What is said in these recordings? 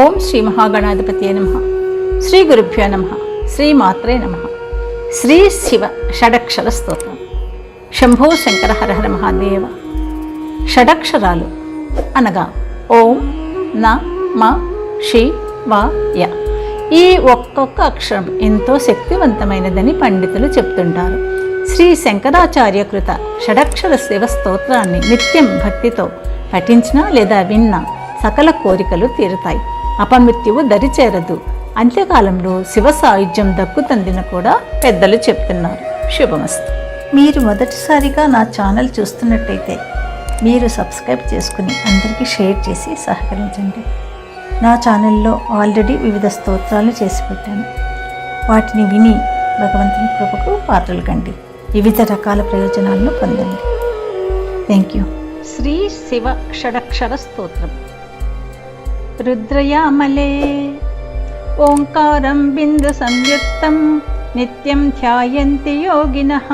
ఓం శ్రీ మహాగణాధిపతి నమ. శ్రీ గురుభ్యో నమ. శ్రీ మాత్రే నమ. శ్రీ శివ షడక్షర స్తోత్రం. శంభో శంకర హరహర మహాదేవ. షడక్షరాలు అనగా ఓం న మ షి వ య. ఈ ఒక్కొక్క అక్షరం ఎంతో శక్తివంతమైనదని పండితులు చెప్తుంటారు. శ్రీ శంకరాచార్య కృత షడక్షర శివ స్తోత్రాన్ని నిత్యం భక్తితో పఠించినా లేదా విన్నా సకల కోరికలు తీరుతాయి. అపమృత్యువు దరిచేరదు. అంత్యకాలంలో శివ సాయుధ్యం దక్కుతందిన కూడా పెద్దలు చెప్తున్నారు. శుభమస్తు. మీరు మొదటిసారిగా నా ఛానల్ చూస్తున్నట్టయితే మీరు సబ్స్క్రైబ్ చేసుకుని అందరికీ షేర్ చేసి సహకరించండి. నా ఛానల్లో ఆల్రెడీ వివిధ స్తోత్రాలు చేసి పెట్టాను. వాటిని విని భగవంతుని కృపకు పాత్రలు కండి. వివిధ రకాల ప్రయోజనాలను పొందండి. Thank you. శ్రీ శివ షడక్షర స్తోత్రం. रुद्रयामले। ओङ्कारं बिन्दुसंयुक्तं नित्यं ध्यायन्ति योगिनः।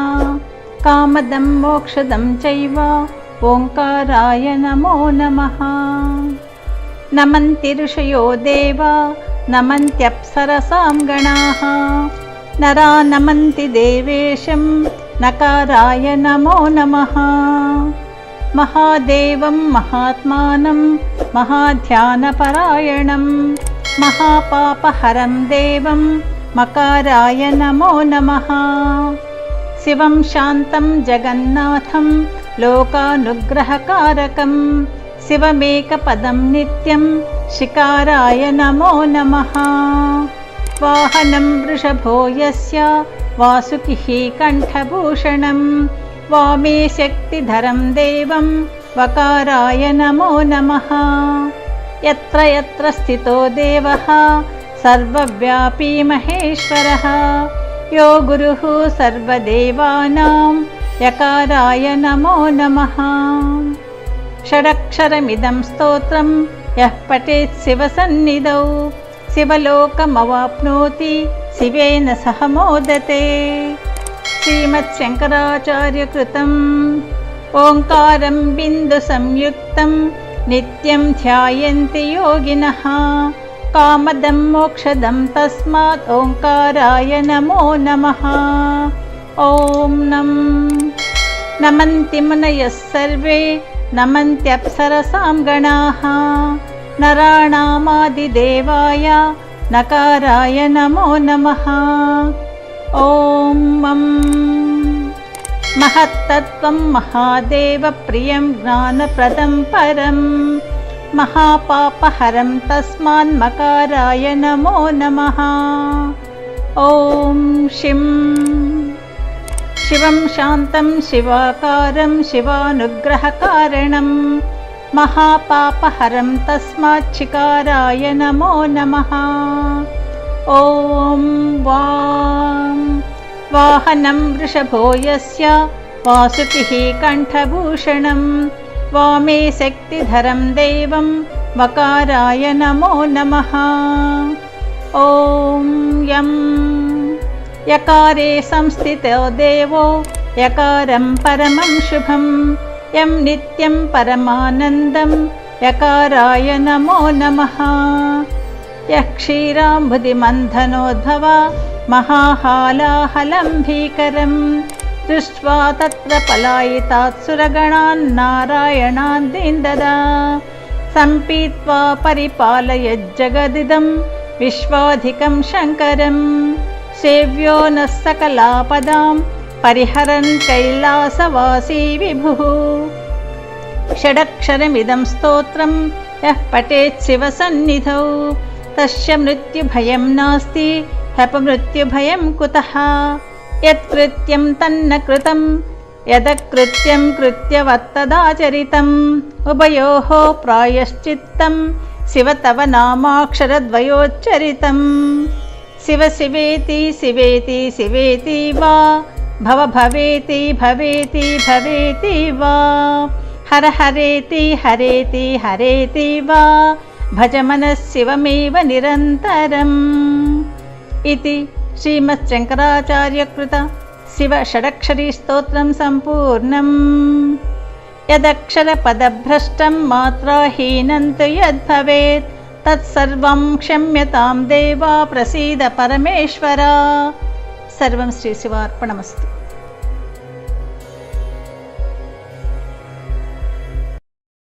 कामदं मोक्षदं चैव ओङ्काराय नमो नमः। नमन्ति ऋषयो देवा नमन्त्यप्सरसां गणाः। नरा नमन्ति देवेशं नकाराय नमो नमः। महादेवं महात्मानं महाध्यानपरायणं महापापहरं देवं मकाराय नमो नमः। शिवं शान्तं जगन्नाथं लोकानुग्रहकारकं शिवमेकपदं नित्यं शिकाराय नमो नमः। वाहनं वृषभो यस्य वासुकिः कण्ठभूषणं वामे शक्तिधरं देवं वकाराय नमो नमः। यत्र यत्र स्थितो देवः सर्वव्यापी महेश्वरः। यो गुरुः सर्वदेवानां यकाराय नमो नमः। षडक्षरमिदं स्तोत्रं यः पठेत् शिवसन्निधौ। शिवलोकमवाप्नोति शिवेन सह मोदते। श्रीमच्छङ्कराचार्यकृतम् ओङ्कारं बिन्दुसंयुक्तं नित्यं ध्यायन्ति योगिनः। कामदं मोक्षदं तस्मात् ओङ्काराय नमो नमः। ॐ नम्। नमन्ति मुनयः सर्वे नमन्त्यप्सरसां गणाः। नराणामादिदेवाय नकाराय नमो नमः। ॐ मम् महत्तत्त्वं महादेवप्रियं ज्ञानप्रदं परम् महापापहरं तस्मान्मकाराय नमो नमः। ॐ शिं शिवं शान्तं शिवाकारं शिवानुग्रहकारणं। महापापहरं तस्माच्छिकाराय नमो नमः। ॐ वा वाहनं वृषभो यस्य वासुकिः कण्ठभूषणं वामे शक्तिधरं देवं वकाराय नमो। नमः ॐ यं यकारे संस्थितो देवो यकारं परमं शुभं यं नित्यं परमानन्दं यकाराय नमो नमः। यः क्षीरां महाहालाहलम्भीकरम् दृष्ट्वा तत्र पलायितात् सुरगणान्नारायणान् दीन्ददा। सम्पीत्वा परिपालयज्जगदिदं विश्वाधिकं शङ्करं सेव्यो नः सकलापदां परिहरन् कैलासवासी विभुः। षडक्षरमिदं स्तोत्रं यः पठेत् शिवसन्निधौ। तस्य मृत्युभयं नास्ति ह्यपमृत्युभयं कुतः यत्कृत्यं तन्न कृतं यदकृत्यं कृत्यवत्तदाचरितम् उभयोः प्रायश्चित्तं शिव तव नामाक्षरद्वयोच्चरितं शिव शिवेति शिवेति शिवेति वा भव भवेति भवेति भवेति वा हर हरेति हरेति हरेति वा भज मनः शिवमेव निरन्तरम् इति श्रीमच्छङ्कराचार्यकृत शिवषडक्षरीस्तोत्रं सम्पूर्णम् यदक्षरपदभ्रष्टं मात्राहीनं तु यद्भवेत् तत्सर्वं क्षम्यतां देवा प्रसीद परमेश्वर सर्वं श्रीशिवार्पणमस्तु